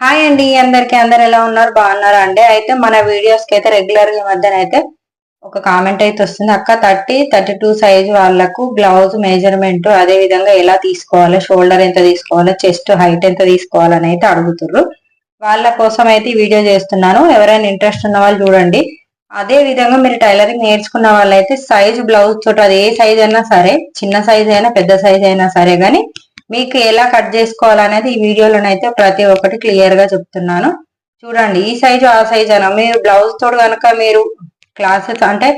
Hi అండి అందరికి అందరు ఎలా ఉన్నారు? బాగున్నారా అండి? అయితే మన వీడియోస్కి అయితే రెగ్యులర్గా ఈ మధ్యన అయితే ఒక కామెంట్ అయితే వస్తుంది. అక్క థర్టీ థర్టీ టూ సైజ్ వాళ్ళకు బ్లౌజ్ మెజర్మెంట్ అదే విధంగా ఎలా తీసుకోవాలి? షోల్డర్ ఎంత తీసుకోవాలి? చెస్ట్ హైట్ ఎంత తీసుకోవాలని అయితే అడుగుతుర్రు. వాళ్ళ కోసం అయితే వీడియో చేస్తున్నాను. ఎవరైనా ఇంట్రెస్ట్ ఉన్న వాళ్ళు చూడండి. అదే విధంగా మీరు టైలరింగ్ నేర్చుకున్న వాళ్ళైతే సైజ్ బ్లౌజ్ తోటి అది ఏ సైజ్ అయినా సరే చిన్న సైజ్ అయినా పెద్ద సైజ్ అయినా సరే కానీ మీకు ఎలా కట్ చేసుకోవాలనేది ఈ వీడియోలోనైతే ప్రతి ఒక్కటి క్లియర్గా చెప్తున్నాను. చూడండి ఈ సైజు ఆ సైజు అన? మీరు బ్లౌజ్ తోడు కనుక మీరు క్లాసెస్ అంటే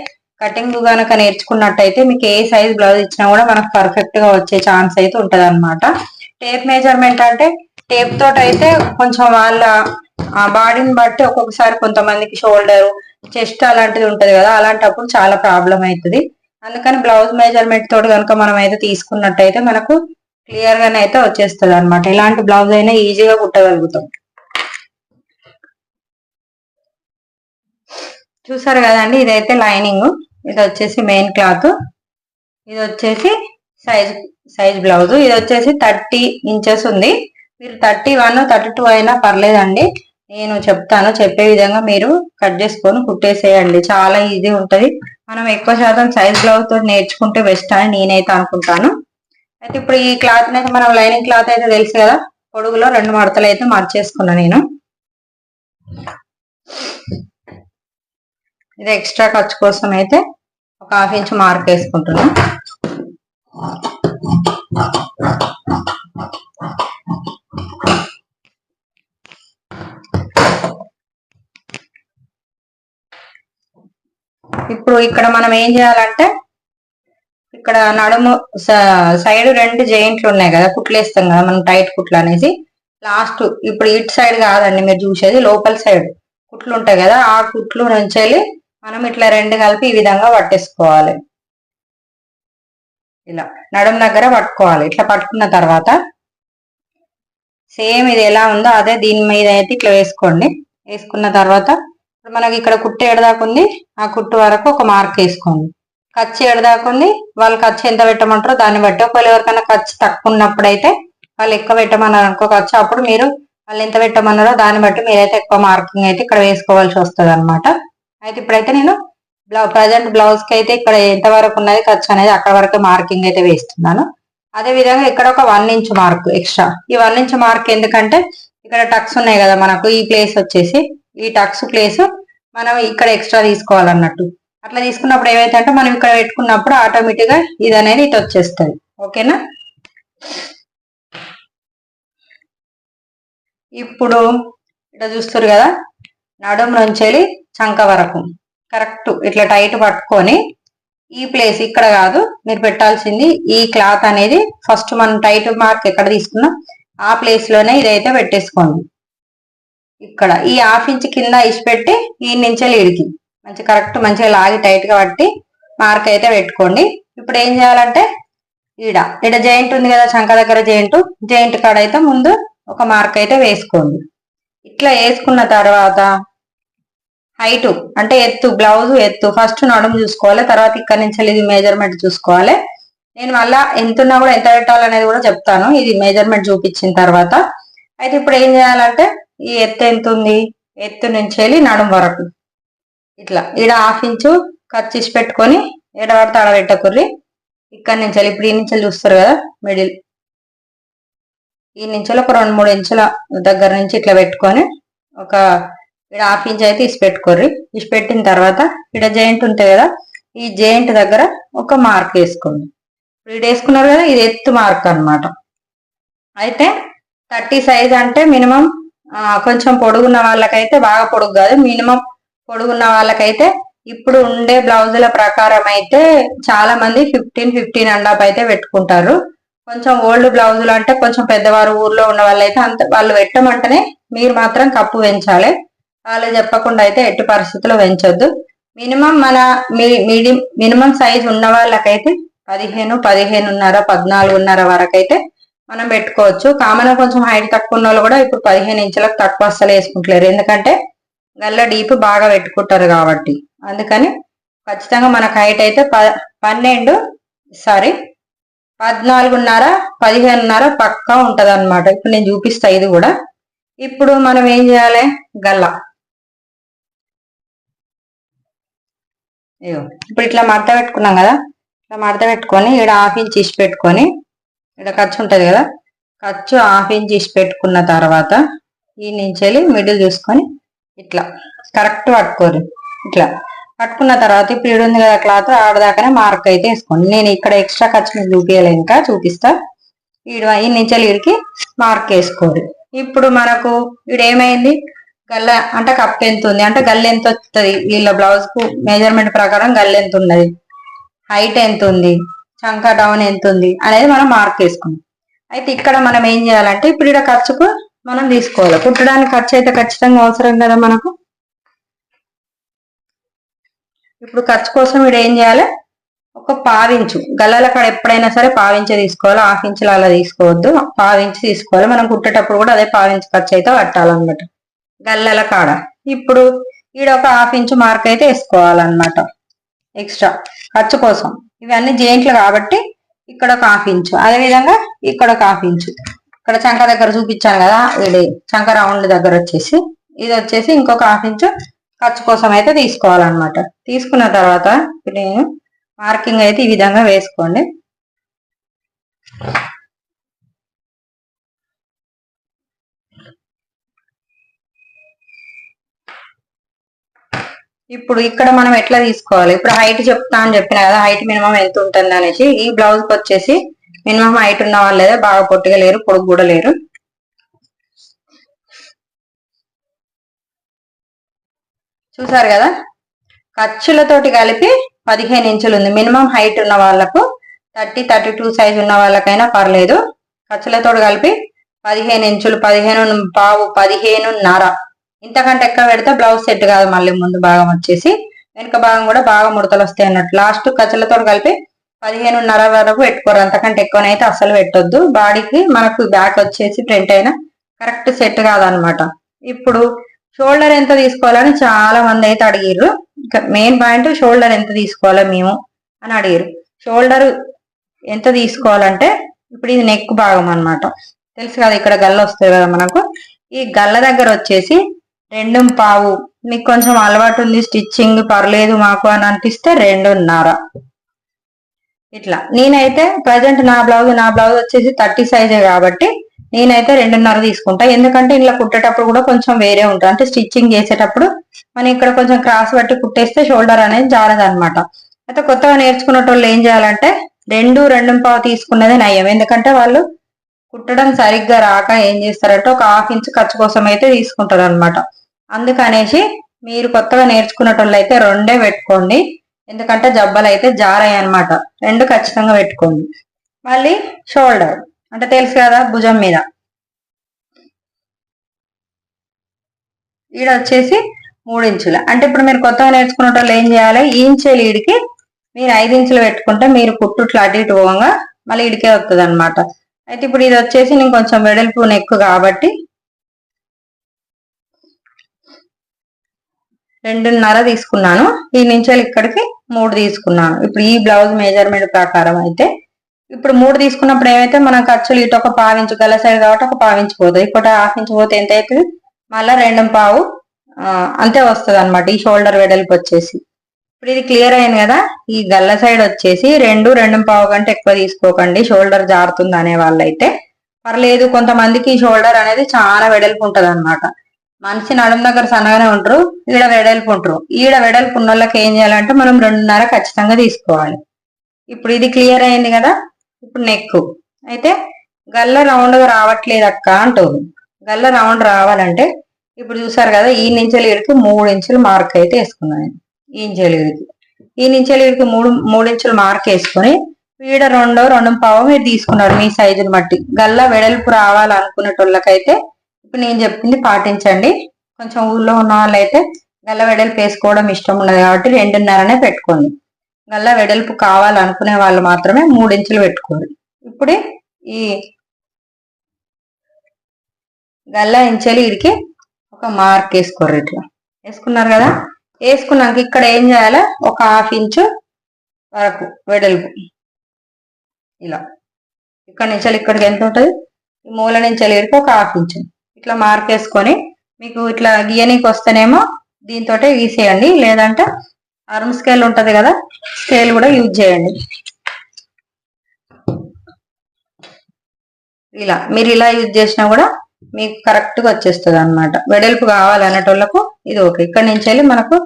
కటింగ్ కనుక నేర్చుకున్నట్టయితే మీకు ఏ సైజ్ బ్లౌజ్ ఇచ్చినా కూడా మనకు పర్ఫెక్ట్గా వచ్చే ఛాన్స్ అయితే ఉంటది అనమాట టేప్ మెజర్మెంట్ అంటే టేప్ తోటి అయితే కొంచెం వాళ్ళ ఆ బాడీని బట్టి ఒక్కొక్కసారి కొంతమందికి షోల్డర్ చెస్ట్ అలాంటిది ఉంటది కదా అలాంటప్పుడు చాలా ప్రాబ్లం అవుతుంది అందుకని బ్లౌజ్ మెజర్మెంట్ తోటి కనుక మనం అయితే తీసుకున్నట్టయితే మనకు క్లియర్ గానే అయితే వచ్చేస్తుంది అనమాట ఇలాంటి బ్లౌజ్ అయినా ఈజీగా కుట్టగలుగుతాం. చూసారు కదండి ఇదైతే లైనింగ్ ఇది వచ్చేసి మెయిన్ క్లాత్ ఇది వచ్చేసి సైజ్ సైజ్ బ్లౌజ్ ఇది వచ్చేసి థర్టీ ఇంచెస్ ఉంది. మీరు థర్టీ వన్ థర్టీ టూ అయినా పర్లేదండి. నేను చెప్తాను చెప్పే విధంగా మీరు కట్ చేసుకొని కుట్టేసేయండి. చాలా ఈజీ ఉంటది. మనం ఎక్కువ శాతం సైజ్ బ్లౌజ్తో నేర్చుకుంటే బెస్ట్ అని నేనైతే అనుకుంటాను. అయితే ఇప్పుడు ఈ క్లాత్ అయితే మనం లైనింగ్ క్లాత్ అయితే తెలుసు కదా? పొడుగులో రెండు మడతలు అయితే మార్చేసుకున్నా నేను. ఇది ఎక్స్ట్రా ఖర్చు కోసం అయితే ఒక హాఫ్ ఇంచ్ మార్క్ వేసుకుంటున్నా. ఇప్పుడు ఇక్కడ మనం ఏం చేయాలంటే ఇక్కడ నడుము సైడ్ రెండు జాయింట్లు ఉన్నాయి కదా కుట్లు వేస్తాం కదా మనం టైట్ కుట్లు అనేసి. లాస్ట్ ఇప్పుడు ఇటు సైడ్ కాదండి మీరు చూసేది లోపల సైడ్. కుట్లు ఉంటాయి కదా ఆ కుట్లు నుంచి మనం ఇట్లా రెండు కలిపి ఈ విధంగా పట్టేసుకోవాలి. ఇలా నడుం దగ్గర పట్టుకోవాలి. ఇట్లా పట్టుకున్న తర్వాత సేమ్ ఇది ఎలా ఉందో అదే దీని మీద అయితే ఇట్లా వేసుకోండి. వేసుకున్న తర్వాత మనకి ఇక్కడ కుట్టు ఎడదాకుంది ఆ కుట్టు వరకు ఒక మార్క్ వేసుకోండి. ఖర్చు ఎడదాకుంది వాళ్ళు ఖర్చు ఎంత పెట్టమంటారో దాన్ని బట్టి. ఒకవేళ ఎవరికైనా ఖర్చు తక్కువ ఉన్నప్పుడు అయితే వాళ్ళు ఎక్కువ పెట్టమన్నారు అనుకో ఖర్చు అప్పుడు మీరు వాళ్ళు ఎంత పెట్టమన్నారో దాన్ని బట్టి మీరైతే ఎక్కువ మార్కింగ్ అయితే ఇక్కడ వేసుకోవాల్సి వస్తుంది అనమాట అయితే ఇప్పుడైతే నేను బ్లౌ ప్రజెంట్ బ్లౌజ్కి అయితే ఇక్కడ ఎంత వరకు ఉన్నది ఖర్చు అనేది అక్కడ వరకు మార్కింగ్ అయితే వేస్తున్నాను. అదే విధంగా ఇక్కడ ఒక వన్ ఇంచ్ మార్క్ ఎక్స్ట్రా. ఈ వన్ ఇంచ్ మార్క్ ఎందుకంటే ఇక్కడ టక్స్ ఉన్నాయి కదా మనకు ఈ ప్లేస్ వచ్చేసి. ఈ టక్స్ ప్లేస్ మనం ఇక్కడ ఎక్స్ట్రా తీసుకోవాలన్నట్టు. అట్లా తీసుకున్నప్పుడు ఏమైతే అంటే మనం ఇక్కడ పెట్టుకున్నప్పుడు ఆటోమేటిక్గా ఇది అనేది ఇటు వచ్చేస్తుంది. ఓకేనా? ఇప్పుడు ఇట్లా చూస్తారు కదా నడుము నుంచి చంక వరకు. కరెక్ట్. ఇట్లా టైట్ పట్టుకొని ఈ ప్లేస్ ఇక్కడ కాదు మీరు పెట్టాల్సింది ఈ క్లాత్ అనేది ఫస్ట్ మనం టైట్ మార్క్ ఎక్కడ తీసుకున్నాం? ఆ ప్లేస్లోనే ఇదైతే పెట్టేసుకోండి. ఇక్కడ ఈ హాఫ్ ఇంచ్ కింద ఇచ్చిపెట్టి పెట్టి ఈ నుంచే ఇడికి. మంచి కరెక్ట్ మంచిగా లాగి టైట్గా పట్టి మార్క్ అయితే పెట్టుకోండి. ఇప్పుడు ఏం చేయాలంటే ఈడ ఈడ జాయింట్ ఉంది కదా చంక దగ్గర జాయింట్ జాయింట్ కాడ అయితే ముందు ఒక మార్క్ అయితే వేసుకోండి. ఇట్లా వేసుకున్న తర్వాత హైట్ అంటే ఎత్తు బ్లౌజ్ ఎత్తు ఫస్ట్ నడుము చూసుకోవాలి తర్వాత ఇక్కడ నుంచి ఇది మెజర్మెంట్ చూసుకోవాలి. నేను మళ్ళా ఎంతున్నా కూడా ఎంత పెట్టాలనేది కూడా చెప్తాను. ఇది మెజర్మెంట్ చూపించిన తర్వాత. అయితే ఇప్పుడు ఏం చేయాలంటే ఈ ఎత్తు ఎంత ఉంది? ఎత్తు నుంచి వెళ్ళి నడుము వరకు. ఇట్లా ఈడ హాఫ్ ఇంచు ఖర్చు పెట్టుకొని ఎడబడితే పడితే ఆడ ఇక్కడ నుంచి ఇప్పుడు ఈ నుంచి చూస్తారు కదా మిడిల్. ఈ నుంచి ఒక రెండు మూడు ఇంచుల దగ్గర నుంచి ఇట్లా పెట్టుకొని ఒక ఇక్కడ హాఫ్ ఇంచ్ అయితే ఇసి పెట్టుకోర్రి. ఇసి పెట్టిన తర్వాత ఇక్కడ జాయింట్ ఉంటాయి కదా ఈ జాయింట్ దగ్గర ఒక మార్క్ వేసుకోండి. ఇప్పుడు ఇది వేసుకున్నారు కదా ఇది ఎత్తు మార్క్ అనమాట అయితే థర్టీ సైజ్ అంటే మినిమం కొంచెం పొడుగున్న వాళ్ళకైతే బాగా పొడుగు కాదు మినిమం పొడుగున్న వాళ్ళకైతే ఇప్పుడు ఉండే బ్లౌజుల ప్రకారం అయితే చాలా మంది ఫిఫ్టీన్ ఫిఫ్టీన్ అండ్ హాఫ్ అయితే పెట్టుకుంటారు. కొంచెం ఓల్డ్ బ్లౌజులు అంటే కొంచెం పెద్దవారు ఊర్లో ఉన్న వాళ్ళైతే అంత వాళ్ళు పెట్టమంటేనే మీరు మాత్రం కప్పు పెంచాలి వాళ్ళు చెప్పకుండా అయితే ఎట్టి పరిస్థితుల్లో పెంచొద్దు మినిమం మన మీడియం మినిమం సైజ్ ఉన్న వాళ్ళకైతే పదిహేను పదిహేనున్నర పద్నాలుగున్నర వరకు అయితే మనం పెట్టుకోవచ్చు. కామన్ కొంచెం హైట్ తక్కువ ఉన్న వాళ్ళు కూడా ఇప్పుడు పదిహేను ఇంచులకు తక్కువ అస్సలు వేసుకుంటలేరు. ఎందుకంటే గల్ల డీప్ బాగా పెట్టుకుంటారు కాబట్టి. అందుకని ఖచ్చితంగా మనకు హైట్ అయితే పన్నెండు సారీ పద్నాలుగున్నర పదిహేనున్నర పక్కా ఉంటుంది అనమాట ఇప్పుడు నేను చూపిస్తా ఇది కూడా. ఇప్పుడు మనం ఏం చేయాలి? గల్ల. ఇప్పుడు ఇట్లా మడత పెట్టుకున్నాం కదా. ఇట్లా మడత పెట్టుకొని ఇక్కడ హాఫ్ ఇంచ్ ఇసి పెట్టుకొని ఇక్కడ ఖర్చు ఉంటుంది కదా. ఖర్చు హాఫ్ ఇంచ్ ఇసి పెట్టుకున్న తర్వాత ఈ నుంచి వెళ్ళి మిడిల్ చూసుకొని ఇట్లా. కరెక్ట్ పట్టుకోరు. ఇట్లా. పట్టుకున్న తర్వాత ఇప్పుడు ఉంది కదా క్లాత్ ఆడదాకానే మార్క్ అయితే వేసుకోండి. నేను ఇక్కడ ఎక్స్ట్రా ఖర్చు మీకు చూపించాలి ఇంకా చూపిస్తా. వీడు ఈ నుంచి వీడికి మార్క్ వేసుకోరు ఇప్పుడు మనకు వీడేమైంది ఏమైంది? గల్ల అంటే కప్ ఎంత ఉంది. అంటే గల్ల ఎంత వస్తుంది వీళ్ళ బ్లౌజ్కు మెజర్మెంట్ ప్రకారం గల్ల ఎంత ఉన్నది. హైట్ ఎంత ఉంది? చంక డౌన్ ఎంత ఉంది? అనేది మనం మార్క్ వేసుకుందాం. అయితే ఇక్కడ మనం ఏం చేయాలంటే ఇప్పుడు ఇక్కడ ఖర్చుకు మనం తీసుకోవాలి. కుట్టడానికి ఖర్చు అయితే ఖచ్చితంగా అవసరం కదా మనకు? ఇప్పుడు ఖర్చు కోసం ఇక్కడ ఏం చేయాలి? ఒక పావించు. గల్లల కాడ ఎప్పుడైనా సరే పావించే తీసుకోవాలి. హాఫ్ ఇంచులు అలా తీసుకోవద్దు. పావించి తీసుకోవాలి. మనం కుట్టేటప్పుడు కూడా అదే పావించి ఖర్చు అయితే పట్టాలన్నమాట. గల్లల కాడ. ఇప్పుడు ఈడ ఒక హాఫ్ ఇంచు మార్క్ అయితే వేసుకోవాలన్నమాట. ఎక్స్ట్రా ఖర్చు కోసం. ఇవన్నీ జెయింట్లు కాబట్టి ఇక్కడ ఒక హాఫ్ ఇంచు. అదే విధంగా ఇక్కడ ఒక హాఫ్ ఇంచు. ఇక్కడ చంక దగ్గర చూపించాను కదా ఇది చంక రౌండ్ దగ్గర వచ్చేసి. ఇది వచ్చేసి ఇంకొక హాఫ్ ఇంచు ఖర్చు కోసం అయితే తీసుకోవాలన్నమాట. తీసుకున్న తర్వాత నేను మార్కింగ్ అయితే ఈ విధంగా వేసుకోండి. ఇప్పుడు ఇక్కడ మనం ఎట్లా తీసుకోవాలి? ఇప్పుడు హైట్ చెప్తా అని చెప్పిన కదా హైట్ మినిమం ఎంత ఉంటుంది అనేసి ఈ బ్లౌజ్కి వచ్చేసి మినిమం హైట్ ఉన్న వాళ్ళు లేదా బాగా పొట్టిగా లేరు పొడుగు కూడా లేరు. చూసారు కదా? ఖర్చులతోటి కలిపి పదిహేను ఇంచులు ఉంది. మినిమం హైట్ ఉన్న వాళ్ళకు థర్టీ థర్టీ టూ సైజ్ ఉన్న వాళ్ళకైనా పర్లేదు. ఖర్చులతో కలిపి పదిహేను ఇంచులు పదిహేను పావు పదిహేనున్నర ఇంతకంటే ఎక్కువ పెడితే బ్లౌజ్ సెట్ కాదు మళ్ళీ ముందు భాగం వచ్చేసి. వెనుక భాగం కూడా బాగా ముడతలు వస్తాయి అన్నట్టు. లాస్ట్ ఖర్చులతో కలిపి పదిహేనున్నర వరకు పెట్టుకోరు. అంతకంటే ఎక్కువనైతే అసలు పెట్టొద్దు. బాడీకి మనకు బ్యాక్ వచ్చేసి ప్రింట్ అయినా కరెక్ట్ సెట్ కాదనమాట. ఇప్పుడు షోల్డర్ ఎంత తీసుకోవాలని చాలా మంది అయితే అడిగిర్రు. మెయిన్ పాయింట్ షోల్డర్ ఎంత తీసుకోవాలో మేము అని అడిగారు షోల్డర్ ఎంత తీసుకోవాలంటే ఇప్పుడు ఇది నెక్ భాగం అన్నమాట. తెలుసు కదా ఇక్కడ గల్ల వస్తుంది కదా మనకు. ఈ గల్ల దగ్గర వచ్చేసి రెండు పావు. మీకు కొంచెం అలవాటు ఉంది. స్టిచ్చింగ్ పర్లేదు మాకు అని అనిపిస్తే రెండున్నర. ఇట్లా. నేనైతే ప్రజెంట్ నా బ్లౌజ్ నా బ్లౌజ్ వచ్చేసి థర్టీ సైజే కాబట్టి నేనైతే రెండున్నర తీసుకుంటా. ఎందుకంటే ఇలా కుట్టేటప్పుడు కూడా కొంచెం వేరే ఉంటుంది. అంటే స్టిచ్చింగ్ చేసేటప్పుడు మనం ఇక్కడ కొంచెం క్రాస్ పట్టి కుట్టేస్తే షోల్డర్ అనేది జారదు అనమాట అయితే కొత్తగా నేర్చుకునేటోళ్ళు ఏం చేయాలంటే రెండు రెండు పావు తీసుకున్నదే నయం. ఎందుకంటే వాళ్ళు కుట్టడం సరిగ్గా రాక ఏం చేస్తారంటే ఒక హాఫ్ ఇంచ్ ఖర్చు కోసం అయితే తీసుకుంటారు అనమాట అందుకనేసి మీరు కొత్తగా నేర్చుకున్న అయితే రెండే పెట్టుకోండి. ఎందుకంటే జబ్బలు అయితే జారాయి అనమాట రెండు ఖచ్చితంగా పెట్టుకోండి. మళ్ళీ షోల్డర్. అంటే తెలుసు కదా భుజం మీద. ఈడ వచ్చేసి మూడు ఇంచులు. అంటే ఇప్పుడు మీరు కొత్తగా నేర్చుకున్న వాళ్ళు ఏం చేయాలి? ఈ ఇంచే లీడికి మీరు ఐదు ఇంచులు పెట్టుకుంటే మీరు కుట్టుట్లు అటు ఇటు పోగా మళ్ళీ ఇడికే వస్తుంది అనమాట అయితే ఇప్పుడు ఇది వచ్చేసి నేను కొంచెం వెడల్పు నెక్ కాబట్టి రెండున్నర తీసుకున్నాను. ఈ నుంచి ఇక్కడికి మూడు తీసుకున్నాను. ఇప్పుడు ఈ బ్లౌజ్ మెజర్మెంట్ ప్రకారం అయితే. ఇప్పుడు మూడు తీసుకున్నప్పుడు ఏమైతే మనం ఖర్చులు ఇటు ఒక పావించు గల సైడ్ కాబట్టి ఒక పావించి పోతుంది. ఇప్పుడు హాఫ్ ఇంచ్ పోతే ఎంత అవుతుంది? మళ్ళీ రెండు పావు అంతే వస్తుంది అనమాట ఈ షోల్డర్ వెడల్పు వచ్చేసి. ఇప్పుడు ఇది క్లియర్ అయింది కదా? ఈ గల్ల సైడ్ వచ్చేసి రెండు రెండు పావు కంటే ఎక్కువ తీసుకోకండి. షోల్డర్ జారుతుంది అనే వాళ్ళైతే. పర్లేదు కొంతమందికి ఈ షోల్డర్ అనేది చాలా వెడల్పు ఉంటుంది అనమాట మనిషి నడుము దగ్గర సన్నగానే ఉంటారు ఈడ వెడల్పు ఉంటారు. ఈడ వెడల్పు ఉన్న వాళ్ళకి ఏం చేయాలంటే మనం రెండున్నర ఖచ్చితంగా తీసుకోవాలి. ఇప్పుడు ఇది క్లియర్ అయింది కదా? ఇప్పుడు నెక్. అయితే గల్ల రౌండ్గా రావట్లేదు అక్క అంటుంది. గల్ల రౌండ్ రావాలంటే ఇప్పుడు చూసారు కదా ఈ నించెల ఇడికి మూడు ఇంచులు మార్క్ అయితే వేసుకున్నాను ఈ ఇంచెల ఇడికి ఈ నుంచి ఇడికి మూడు మూడు ఇంచులు మార్క్ వేసుకొని ఈడ రెండో రెండు పావు మీరు తీసుకున్నారు మీ సైజుని బట్టి. గల్ల వెడల్పు రావాలనుకునేటోళ్ళకైతే ఇప్పుడు నేను చెప్పింది పాటించండి. కొంచెం ఊళ్ళో ఉన్న వాళ్ళైతే గల్ల వెడల్పు వేసుకోవడం ఇష్టం ఉండదు కాబట్టి రెండున్నరనే పెట్టుకోండి. గల్ల వెడల్పు కావాలనుకునే వాళ్ళు మాత్రమే మూడించులు పెట్టుకోండి. ఇప్పుడు ఈ గల్ల ఇంచెలు ఇడికి ఒక మార్క్ వేసుకోరు ఇట్లా. వేసుకున్నారు కదా? వేసుకున్నాక ఇక్కడ ఏం చేయాలి? ఒక హాఫ్ ఇంచు వరకు వెడల్పు. ఇలా. ఇక్కడ నుంచి ఇక్కడికి ఎంత ఉంటుంది? ఈ మూల నుంచి ఇడికి ఒక హాఫ్ ఇంచు. ఇట్లా మార్కేసుకొని మీకు ఇట్లా గీయనీకి వస్తేనేమో దీంతో గీసేయండి. లేదంటే ఆర్మ్ స్కేల్ ఉంటుంది కదా స్కేల్ కూడా యూజ్ చేయండి. ఇలా మీరు ఇలా యూజ్ చేసినా కూడా మీకు కరెక్ట్గా వచ్చేస్తుంది అనమాట వెడల్పు కావాలనేటోళ్ళకు ఇది ఓకే ఇక్కడ నుంచి వెళ్ళి మనకు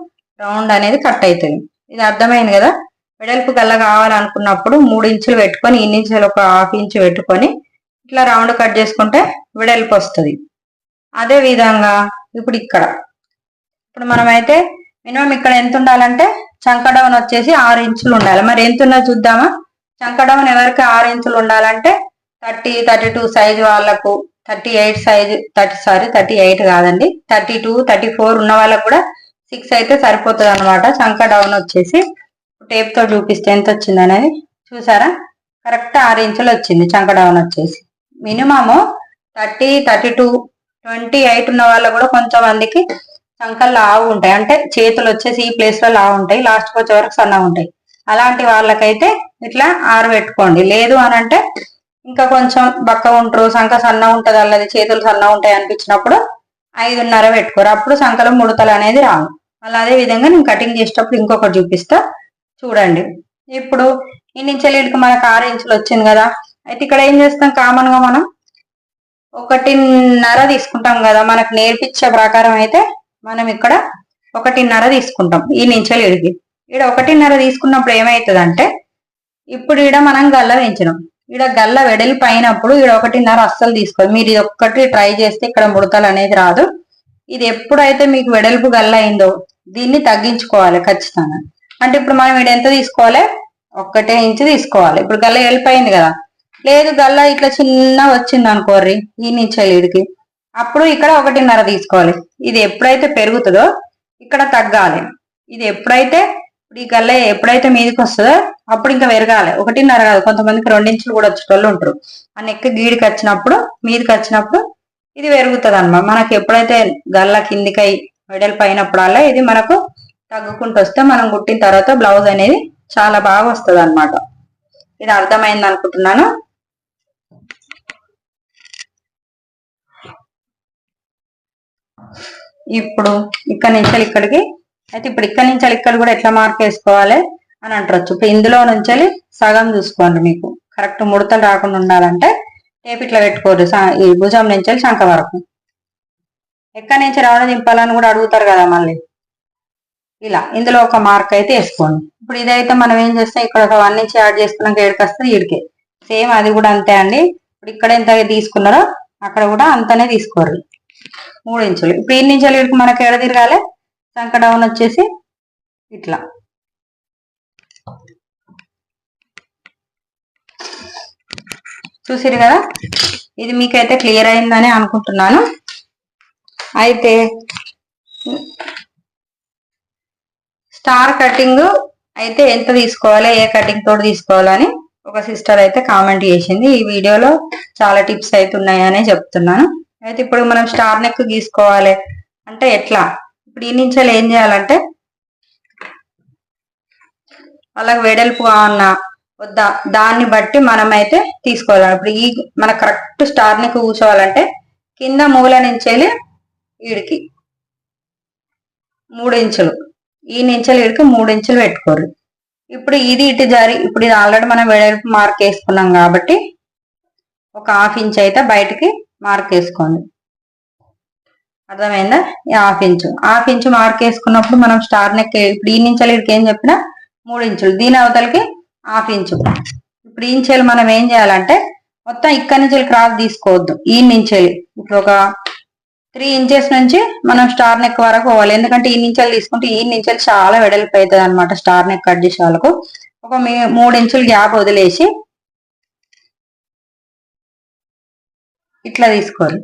రౌండ్ అనేది కట్ అవుతుంది ఇది అర్థమైంది కదా? వెడల్పు గల్ల కావాలనుకున్నప్పుడు మూడు ఇంచులు పెట్టుకొని ఇన్ని ఇంచులు ఒక హాఫ్ ఇంచు పెట్టుకొని ఇట్లా రౌండ్ కట్ చేసుకుంటే వెడల్పు వస్తుంది. అదే విధంగా ఇప్పుడు ఇక్కడ. ఇప్పుడు మనమైతే మినిమం ఇక్కడ ఎంత ఉండాలంటే చంక డౌన్ వచ్చేసి ఆరు ఇంచులు ఉండాలి. మరి ఎంత ఉన్నది చూద్దామా? చంకడౌన్ ఎవరికి ఆరు ఇంచులు ఉండాలంటే థర్టీ థర్టీ టూ సైజు వాళ్ళకు thirty eight size thirty sorry thirty eight కాదండి. థర్టీ టూ థర్టీ ఫోర్ ఉన్న వాళ్ళకు కూడా సిక్స్ అయితే సరిపోతుంది అనమాట చంక డౌన్ వచ్చేసి టేప్తో చూపిస్తే ఎంత వచ్చింది అనేది చూసారా? కరెక్ట్ ఆరు ఇంచులు వచ్చింది చంక డౌన్ వచ్చేసి. Minimum thirty thirty two twenty eight ఉన్న వాళ్ళు కూడా కొంతమందికి చంకలు లావు ఉంటాయి. అంటే చేతులు వచ్చేసి ఈ ప్లేస్లో లావు ఉంటాయి. లాస్ట్ వచ్చే వరకు సన్నగా ఉంటాయి. అలాంటి వాళ్ళకైతే ఇట్లా ఆరబెట్టుకోండి. లేదు అని అంటే ఇంకా కొంచెం బక్క ఉంటారు సంఖ సన్న ఉంటది అల్లది చేతులు సన్న ఉంటాయి అనిపించినప్పుడు ఐదున్నర పెట్టుకోరు. అప్పుడు సంఖలో ముడతలు అనేది రావు. అలా అదే విధంగా నేను కటింగ్ చేసేటప్పుడు ఇంకొకటి చూపిస్తా. చూడండి. ఇప్పుడు ఈ నుంచి మనకు ఆరు ఇంచులు వచ్చింది కదా. అయితే ఇక్కడ ఏం చేస్తాం? కామన్గా మనం ఒకటిన్నర తీసుకుంటాం కదా మనకు నేర్పించే ప్రకారం అయితే మనం ఇక్కడ ఒకటిన్నర తీసుకుంటాం ఈ నించలు ఇడికి. ఇక్కడ ఒకటిన్నర తీసుకున్నప్పుడు ఏమవుతుందంటే ఇప్పుడు ఈడ మనం గల్ల పెంచినాం. ఈడ గల్ల వెడలి పైనప్పుడు ఈడ ఒకటిన్నర అస్సలు తీసుకోదు. మీరు ఇది ఒక్కటి ట్రై చేస్తే ఇక్కడ ముడతలు అనేది రాదు. ఇది ఎప్పుడైతే మీకు వెడల్పు గల్ల అయిందో దీన్ని తగ్గించుకోవాలి ఖచ్చితంగా. అంటే ఇప్పుడు మనం ఈడ ఎంత తీసుకోవాలి? ఒక్కటే ఇంచు తీసుకోవాలి. ఇప్పుడు గల్ల వెళ్ళిపోయింది కదా లేదు గల్లా ఇట్లా చిన్న వచ్చింది అనుకోర్రి ఈ నుంచి అప్పుడు ఇక్కడ ఒకటిన్నర తీసుకోవాలి. ఇది ఎప్పుడైతే పెరుగుతుందో ఇక్కడ తగ్గాలి. ఇది ఎప్పుడైతే ఇప్పుడు ఈ గల్ల ఎప్పుడైతే మీదకి వస్తుందో అప్పుడు ఇంకా పెరగాలి. ఒకటిన్నర కాదు కొంతమందికి రెండించులు కూడా వచ్చేటోళ్ళు ఉంటారు. ఆ నెక్క గీడికి వచ్చినప్పుడు మీదకి వచ్చినప్పుడు ఇది పెరుగుతుంది అనమాట మనకి ఎప్పుడైతే గల్ల కిందికై మెడల్ పైనప్పుడల్లా ఇది మనకు తగ్గుకుంటూ వస్తే మనం కుట్టిన తర్వాత బ్లౌజ్ అనేది చాలా బాగా వస్తుంది అనమాట ఇది అర్థమైంది అనుకుంటున్నాను. ఇప్పుడు ఇక్కడ నుంచి ఇక్కడికి. అయితే ఇప్పుడు ఇక్కడ నుంచి ఇక్కడ కూడా ఎట్లా మార్క్ వేసుకోవాలి అని అంటారు ఇప్పుడు ఇందులో నుంచి సగం చూసుకోండి మీకు. కరెక్ట్ ముడతలు రాకుండా ఉండాలంటే టేప్ ఇట్లా పెట్టుకోరు ఈ భుజం నుంచి శంఖ వరకు. ఎక్కడి నుంచి రావడం దింపాలని కూడా అడుగుతారు కదా మళ్ళీ. ఇలా ఇందులో ఒక మార్క్ అయితే వేసుకోండి. ఇప్పుడు ఇదైతే మనం ఏం చేస్తాం? ఇక్కడ ఒక వన్ నుంచి యాడ్ చేసుకున్నాక ఏడుకి వస్తుంది ఈడికే. సేమ్ అది కూడా అంతే అండి. ఇప్పుడు ఇక్కడ ఎంత తీసుకున్నారో అక్కడ కూడా అంతనే తీసుకోరు. మూడు ఇంచులు ఇప్పుడు ఈ ఇంచులు ఇక్కడికి మనకి ఎడ తిరగాలి? సంక డౌన్ వచ్చేసి ఇట్లా. చూసిరు కదా? ఇది మీకైతే క్లియర్ అయిందని అనుకుంటున్నాను. అయితే స్టార్ కటింగ్ అయితే ఎంత తీసుకోవాలి? ఏ కటింగ్ తోటి తీసుకోవాలని ఒక సిస్టర్ అయితే కామెంట్ చేసింది. ఈ వీడియోలో చాలా టిప్స్ అయితే ఉన్నాయనే చెప్తున్నాను. అయితే ఇప్పుడు మనం స్టార్ నెక్ గీసుకోవాలి. అంటే ఎట్లా? ఇప్పుడు ఈ నుంచి ఏం చేయాలంటే అలాగ వెడల్పు ఉన్న వద్దా? దాన్ని బట్టి మనమైతే తీసుకోవాలి. ఇప్పుడు ఈ మన కరెక్ట్ స్టార్ నెక్ కూర్చోవాలంటే కింద మూల నుంచి వెళ్ళి వీడికి మూడు ఇంచులు. ఈ నించెలు ఈడికి మూడు ఇంచులు పెట్టుకోరు ఇప్పుడు ఇది ఇటు జారి ఇప్పుడు ఇది ఆల్రెడీ మనం వెడల్పు మార్క్ వేసుకున్నాం కాబట్టి ఒక హాఫ్ ఇంచ్ అయితే బయటికి మార్క్ వేసుకోండి. అర్థమైందా? ఈ half inch. Half inch mark వేసుకున్నప్పుడు మనం స్టార్ నెక్ ఇప్పుడు ఈ నించెలు ఇక్కడికి ఏం చెప్పినా? మూడు ఇంచులు. దీని అవతలకి హాఫ్ ఇంచు. ఇప్పుడు ఈ ఇంచెలు మనం ఏం చేయాలంటే మొత్తం ఇక్కడి నుంచి క్రాస్ తీసుకోవద్దు. ఈ నుంచి ఇప్పుడు ఒక త్రీ ఇంచెస్ నుంచి మనం స్టార్ నెక్ వరకు పోవాలి. ఎందుకంటే ఈ నించెలు తీసుకుంటే ఈ నించెలు చాలా వెడల్పు అవుతుంది అనమాట స్టార్ నెక్ కట్ చేసే వాళ్ళకు. ఒక మీ- మూడు ఇంచులు గ్యాప్ వదిలేసి ఇట్లా తీసుకోవాలి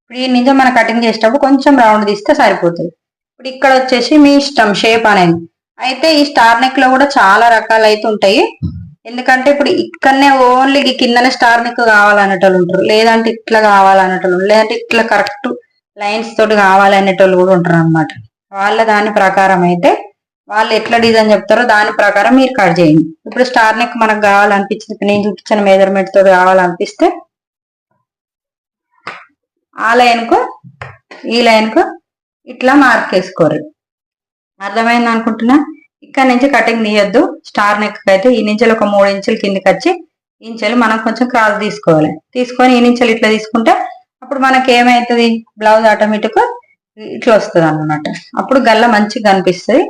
ఇప్పుడు ఈ నుంచి మనం కటింగ్ చేసేటప్పుడు కొంచెం రౌండ్ తీస్తే సరిపోతుంది. ఇప్పుడు ఇక్కడ వచ్చేసి మీ ఇష్టం షేప్ అనేది. అయితే ఈ స్టార్ నెక్లో కూడా చాలా రకాలు అయితే ఉంటాయి. ఎందుకంటే ఇప్పుడు ఇక్కడనే ఓన్లీ కిందనే స్టార్ నెక్ కావాలనేటోళ్ళు ఉంటారు. లేదంటే ఇట్లా కావాలనేటోళ్ళు లేదంటే ఇట్లా కరెక్ట్ లైన్స్ తోటి కావాలనేటోళ్ళు కూడా ఉంటారు అన్నమాట. వాళ్ళ దాని ప్రకారం అయితే వాళ్ళు ఎట్లా డిజైన్ చెప్తారో దాని ప్రకారం మీరు కట్ చేయండి. ఇప్పుడు స్టార్ నెక్ మనకు కావాలనిపించింది నేను చూపించిన మెజర్మెంట్ తోటి కావాలనిపిస్తే ఆ లైన్కు ఈ లైన్కు ఇట్లా మార్క్ వేసుకోరు అర్థమైంది అనుకుంటున్నా? ఇక్కడ నుంచి కటింగ్ తీయొద్దు. స్టార్ నెక్ అయితే ఈ నుంచి ఒక మూడు ఇంచులు కిందకి వచ్చి ఇంచెలు మనం కొంచెం క్రాస్ తీసుకోవాలి. తీసుకొని ఈ నుంచెలు ఇట్లా తీసుకుంటే అప్పుడు మనకి ఏమైతుంది? బ్లౌజ్ ఆటోమేటిక్ ఇట్లా వస్తుంది అనమాట అప్పుడు గల్ల మంచిగా కనిపిస్తుంది.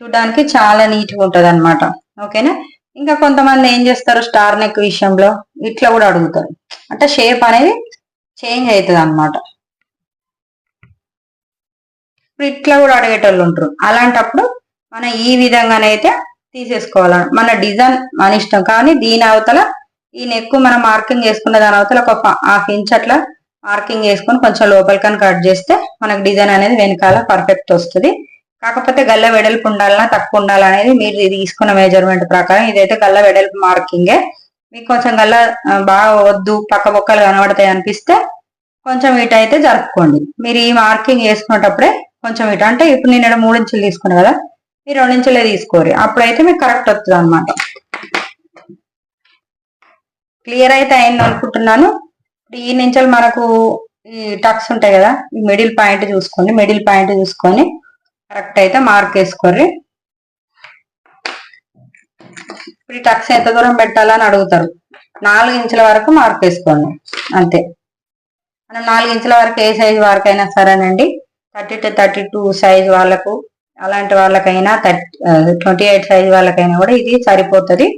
చూడడానికి చాలా నీట్గా అనమాట ఓకేనా ఇంకా కొంతమంది ఏం చేస్తారు? స్టార్ నెక్ విషయంలో ఇట్లా కూడా అడుగుతారు. అంటే షేప్ అనేది చేంజ్ అవుతుంది అనమాట ఇప్పుడు ఇట్లా కూడా అడిగేటోళ్ళు ఉంటారు. అలాంటప్పుడు మనం ఈ విధంగానైతే తీసేసుకోవాలి మన డిజైన్ మన ఇష్టం. కానీ దీని అవతల ఈ నెక్ మనం మార్కింగ్ చేసుకున్న దాని అవతల ఒక హాఫ్ ఇంచ్ అట్లా మార్కింగ్ చేసుకొని కొంచెం లోపలికని కట్ చేస్తే మనకు డిజైన్ అనేది వెనకాల పర్ఫెక్ట్ వస్తుంది. కాకపోతే గల్ల వెడల్పు ఉండాలన్నా తక్కువ ఉండాలనేది మీరు తీసుకున్న మెజర్మెంట్ ప్రకారం ఇదైతే గల్ల వెడల్పు మార్కింగే. మీకు కొంచెం గల్ల బాగా వద్దు పక్క బొక్కలు కనబడతాయి అనిపిస్తే కొంచెం ఇటు అయితే జరుపుకోండి. మీరు ఈ మార్కింగ్ వేసుకున్నప్పుడే కొంచెం ఇటు అంటే ఇప్పుడు నేను ఇక్కడ మూడు ఇంచులు తీసుకున్నా కదా మీరు రెండు ఇంచులే తీసుకోరు. అప్పుడైతే మీకు కరెక్ట్ వస్తుంది అనమాట క్లియర్ అయితే అయింది అనుకుంటున్నాను. ఇప్పుడు ఈ నుంచి మనకు ఈ టక్స్ ఉంటాయి కదా ఈ మిడిల్ పాయింట్ చూసుకోండి మిడిల్ పాయింట్ చూసుకొని కరెక్ట్ అయితే మార్క్ వేసుకోర్రి. ఇప్పుడు ఈ టక్స్ ఎంత దూరం పెట్టాలని అడుగుతారు. నాలుగు ఇంచుల వరకు మార్క్ వేసుకోండి. అంతే. మనం నాలుగు ఇంచుల వరకు ఏ సైజ్ వరకు అయినా సరేనండి. Thirty two thirty two size వాళ్ళకు అలాంటి వాళ్ళకైనా థర్టీ ట్వంటీ ఎయిట్ సైజ్ వాళ్ళకైనా కూడా ఇది సరిపోతుంది.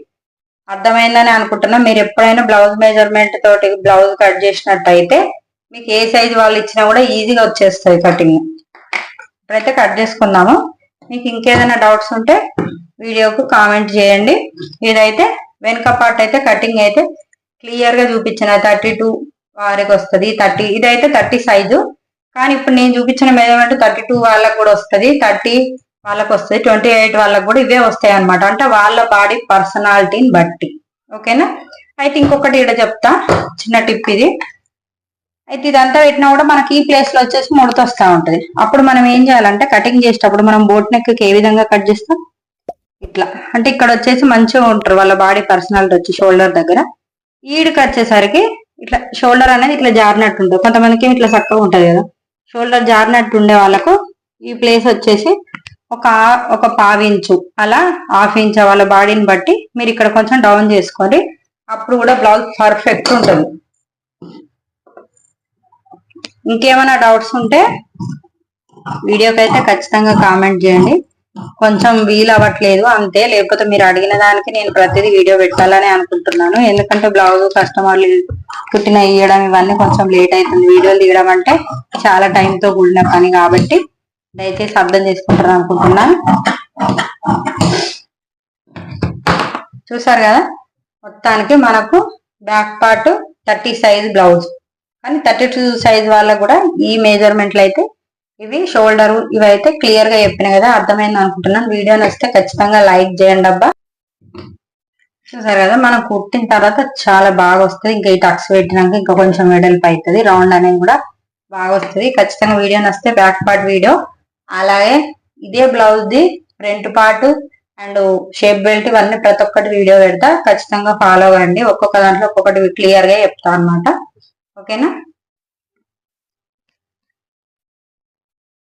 అర్థమైందని అనుకుంటున్నా. మీరు ఎప్పుడైనా బ్లౌజ్ మెజర్మెంట్ తోటి బ్లౌజ్ కట్ చేసినట్టయితే మీకు ఏ సైజ్ వాళ్ళు ఇచ్చినా కూడా ఈజీగా వచ్చేస్తుంది కటింగ్. ఇప్పుడైతే కట్ చేసుకుందాము. మీకు ఇంకేదైనా డౌట్స్ ఉంటే వీడియోకు కామెంట్ చేయండి. ఇదైతే వెనుక పార్ట్ అయితే కటింగ్ అయితే క్లియర్గా చూపించిన థర్టీ టూ వారికి వస్తుంది. థర్టీ ఇదైతే థర్టీ సైజు కానీ ఇప్పుడు నేను చూపించిన మెజర్మెంట్ థర్టీ టూ వాళ్ళకి కూడా వస్తుంది. థర్టీ వాళ్ళకి వస్తుంది. ట్వంటీ ఎయిట్ వాళ్ళకు కూడా ఇవే వస్తాయి అనమాట అంటే వాళ్ళ బాడీ పర్సనాలిటీని బట్టి. ఓకేనా? అయితే ఇంకొకటి ఇక్కడ చెప్తా. చిన్న టిప్ ఇది. అయితే ఇదంతా పెట్టినా కూడా మనకి ఈ ప్లేస్లో వచ్చేసి ముడత వస్తా ఉంటది. అప్పుడు మనం ఏం చేయాలంటే కటింగ్ చేసేటప్పుడు మనం బోట్ నెక్ ఏ విధంగా కట్ చేస్తాం? ఇట్లా. అంటే ఇక్కడ వచ్చేసి మంచిగా ఉంటారు వాళ్ళ బాడీ పర్సనాలిటీ వచ్చి షోల్డర్ దగ్గర. ఈడికి వచ్చేసరికి ఇట్లా షోల్డర్ అనేది ఇట్లా జారినట్టు ఉంటుంది. కొంతమందికి ఇట్లా చక్కగా ఉంటది కదా. షోల్డర్ జారినట్టు ఉండే వాళ్ళకు ఈ ప్లేస్ వచ్చేసి ఒక ఒక పావించు అలా హాఫ్ ఇంచ్ వాళ్ళ బాడీని బట్టి మీరు ఇక్కడ కొంచెం డౌన్ చేసుకోండి. అప్పుడు కూడా బ్లౌజ్ పర్ఫెక్ట్ ఉంటుంది. ఇంకేమైనా డౌట్స్ ఉంటే వీడియోకి అయితే ఖచ్చితంగా కామెంట్ చేయండి. కొంచెం వీలు అవ్వట్లేదు అంతే. లేకపోతే మీరు అడిగిన దానికి నేను ప్రతిదీ వీడియో పెట్టాలని అనుకుంటున్నాను. ఎందుకంటే బ్లౌజ్ కస్టమర్లు కుట్టిన ఇవ్వడం ఇవన్నీ కొంచెం లేట్ అవుతుంది. వీడియోలు తీయడం అంటే చాలా టైంతో తో కూడిన పని కాబట్టి దయచేసి అర్థం చేసుకుంటారు అనుకుంటున్నాను. చూసారు కదా? మొత్తానికి మనకు back part thirty size blouse. కానీ థర్టీ టూ సైజ్ వాళ్ళకు కూడా ఈ మెజర్మెంట్లు అయితే ఇవి షోల్డర్ ఇవి అయితే క్లియర్గా చెప్పిన కదా అర్థమైంది అనుకుంటున్నాను. వీడియో నచ్చితే ఖచ్చితంగా లైక్ చేయండి అబ్బా. చూసారు కదా మనం కుట్టిన తర్వాత చాలా బాగా వస్తుంది. ఇంకా ఈ టక్స్ పెట్టినాక ఇంకా కొంచెం వెడల్పు అవుతుంది రౌండ్ అనేది కూడా బాగా వస్తుంది. ఖచ్చితంగా వీడియో నచ్చితే బ్యాక్ పార్ట్ వీడియో అలాగే ఇదే blouse the front part and shape belt ఇవన్నీ ప్రతి ఒక్కటి వీడియో పెడతా. ఖచ్చితంగా ఫాలో అవ్వండి ఒక్కొక్క దాంట్లో ఒక్కొక్కటి క్లియర్గా చెప్తా అన్నమాట. ఓకేనా